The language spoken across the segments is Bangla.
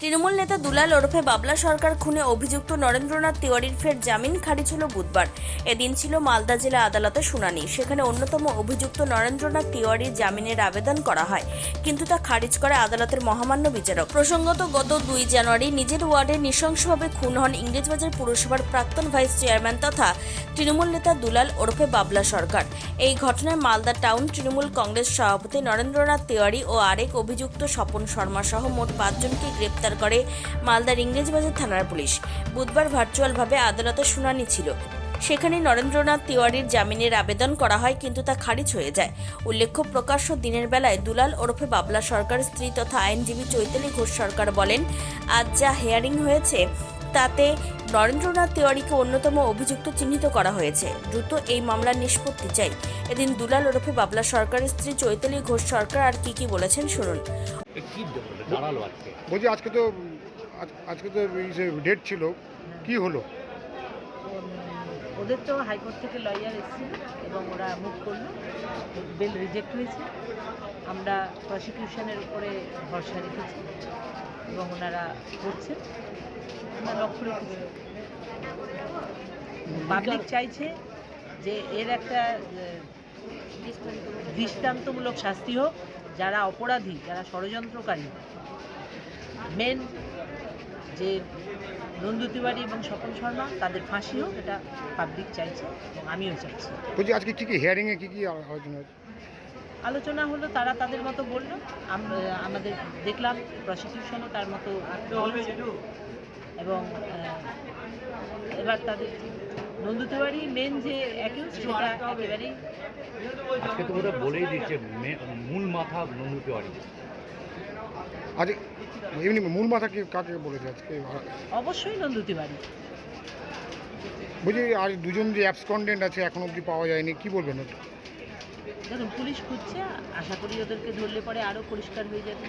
তৃণমূল নেতা দুলাল ওরফে বাবলা সরকার খুনে অভিযুক্ত নরেন্দ্রনাথ তিওয়ারির ফের জামিন খারিজ হল বুধবার। এদিন ছিল মালদা জেলা আদালতে শুনানি, সেখানে অন্যতম অভিযুক্ত নরেন্দ্রনাথ তিওয়ারির জামিনের আবেদন করা হয়, কিন্তু তা খারিজ করে আদালতের মহামান্য বিচারক। প্রসঙ্গত, গত দুই জানুয়ারি নিজের ওয়ার্ডে নৃশংসভাবে খুন হন ইংরেজবাজার পুরসভার প্রাক্তন ভাইস চেয়ারম্যান তথা তৃণমূল নেতা দুলাল ওরফে বাবলা সরকার। এই ঘটনায় মালদা টাউন তৃণমূল কংগ্রেস সভাপতি নরেন্দ্রনাথ তিওয়ারি ও আরেক অভিযুক্ত স্বপন শর্মা সহ মোট পাঁচজনকে গ্রেপ্তার করে মালদার ইংরেজবাজার থানার পুলিশ। বুধবার ভার্চুয়ালভাবে আদালতে শুনানি ছিল। সেখানে নরেন্দ্রনাথ তিওয়ারির জামিনের আবেদন করা হয় কিন্তু তা খারিজ হয়ে যায়। উল্লেখ্য, প্রকাশ্য দিনের বেলায় দুলাল ওরফে বাবলা সরকার, স্ত্রী তথা আইনজীবী চৈতালি ঘোষ সরকার বলেন, আজ যা হেয়ারিং হয়েছে তাতে নরেন্দ্রনাথ তিওয়ারিকে অন্যতম অভিযুক্ত চিহ্নিত করা হয়েছে। দ্রুত এই মামলার নিষ্পত্তি চাই। এদিন দুলাল ওরফে বাবলা সরকারের স্ত্রী চৈতালি ঘোষ সরকার আর কি কি বলেছেন শুনুন। বলছি আজকে তো আজ- আজকে তো ডেট ছিল কি হলো? ওদের তো হাইকোর্ট থেকে লয়ার এসেছিল এবং ওরা মুভ করল। বেল রিজেক্ট হয়েছে। আমরা প্রসিকিউশনের উপরে ভরসা রেখেছি এবং ওনারা করছেন। পাবলিক চাইছে যে এর একটা দৃষ্টান্তমূলক শাস্তি হোক যারা অপরাধী যারা ষড়যন্ত্রকারী। মেন যে নন্দু তিওয়ারি এবং স্বপন শর্মা তাদের ফাঁসি হোক এটা পাবলিক চাইছে এবং আমিও চাইছি। বলছি আজকে কি কি হিয়ারিংয়ে কি কি আলোচনা আলোচনা হলো তারা তাদের মতো বলল আমাদের দেখলাম প্রসিকিউশনও তার মতো। এবং এবার তাদের নন্দু তিওয়ারি মেন যে অ্যাকিউজ সেটা একেবারেই আজকে তো ওরা বলেই দিচ্ছে মে- মূল মাথা নন্দু তিওয়ারি আজ এমনি মূল মাথা কি কাকে বলেছে আজকে? অবশ্যই নন্দু তিওয়ারি বলছি আর দুজন যে অ্যাবসকন্ডেন্ট আছে এখন অবধি পাওয়া যায়নি কি বলবেন ওটা? দেখুন পুলিশ খুঁজছে আশা করি ওদেরকে ধরলে পরে আরও পরিষ্কার হয়ে যাবে।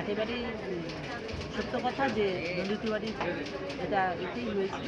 একেবারেই সত্য কথা যে নন্দু এটা এতেই হয়েছে।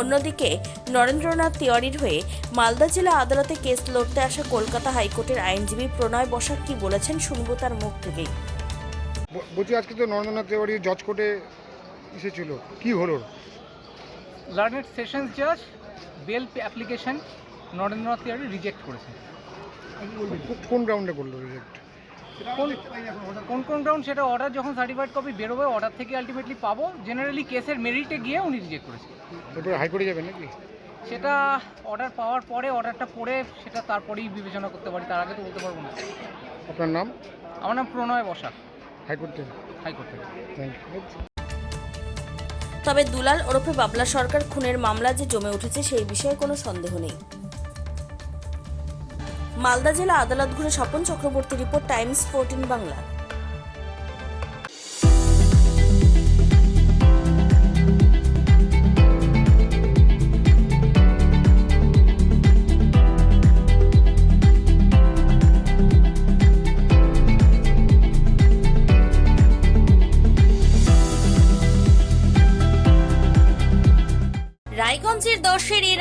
অন্যদিকে নরেন্দ্রনাথ তিওয়ারির হয়ে মালদা জেলা আদালতে কেস লড়তে আসা কলকাতা হাইকোর্টের আইনজীবী প্রণয় বসাক কি বলেছেন শুনব তার মুখ থেকেই। বলছি আজকে তো নরেন্দ্রনাথ তিওয়ারি জজ কোর্টে এসেছিল। কি হলো? লার্নেড সেশনস জাজ bail application Narendranath Tiwari reject করেছে। কোন গ্রাউন্ডে করল রিজেক্ট কোন কোন কোন গ্রাউন্ড সেটা অর্ডার যখন সার্টিফাইড কপি বেরোবে অর্ডার থেকে আলটিমেটলি পাবো। জেনারেলি কেসের মেরিটে গিয়ে উনি রিজেক্ট করেছে। হাইকোর্টে যাবেন নাকি? সেটা অর্ডার পাওয়ার পরে অর্ডারটা পড়ে সেটা তারপরেই বিবেচনা করতে পারি। তার আগে তো বলতে পারব না। আপনার নাম? আমার নাম Pranay Basak high court high court thank you তবে দুলাল ওরফে বাবলা সরকার খুনের মামলা যে জমে উঠেছে সেই বিষয়ে কোনো সন্দেহ নেই। মালদা জেলা আদালত ঘুরে Swapan Chakraborty report times fourteen Bangla.